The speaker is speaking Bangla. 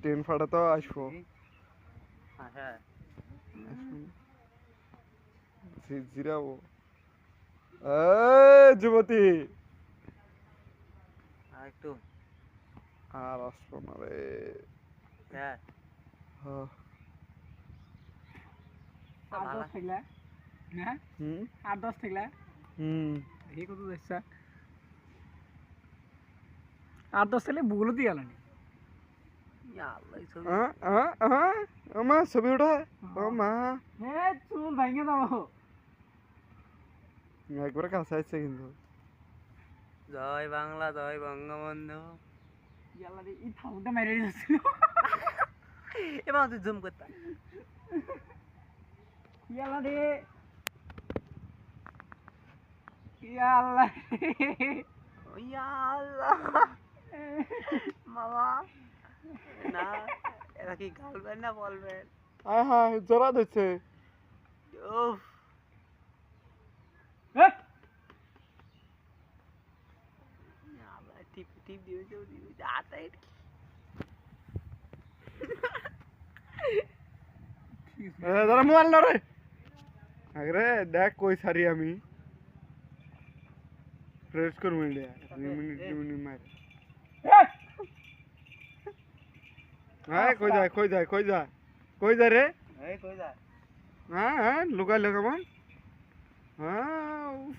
ট্রেন ফাটা তো আসব। আচ্ছা জি- জিরাবো। এ যুবতী! আর একটু। আর আসব না রে। হ্যাঁ। হ্যাঁ। আট। দশ থাকলে? হ্যাঁ হুম? আট দশ থাকলে? হুম। এই কত দেখছা? আট দশ থাকলে বুগুলো দিয়ে গেল ছবি আ, আ, আ, আমা ছবি ওঠা। ও মা। হ্যাঁ চুল ভাঙে দাও একবারে কাছে আসছে কিন্তু। জয় বাংলা জয় বঙ্গবন্ধু। এই থামুটা মেরে দিয়েছিল এবার তুই জুম করতাম ইয়ালা রে। ইয়ালা ইয়া আল্লাহ মামা। না এটা কি গার্লফ্রেন্ড না বলবেন আয় হায় জোড়া দিচ্ছে উফ আবার টিপ টিপ দিয়েছে দিয়েছে আটাই এ, দাঁড়া মোবাইল না রে আগে দেখ কই সারি আমি প্রেস করবো ইন্ডিয়া দুই মিনিট দুই হ্যাঁ কই যায় কই যায় কই যায়? কই যায় রে? এই কই যা হ্যাঁ হ্যাঁ লুকাই লুকামান হ্যাঁ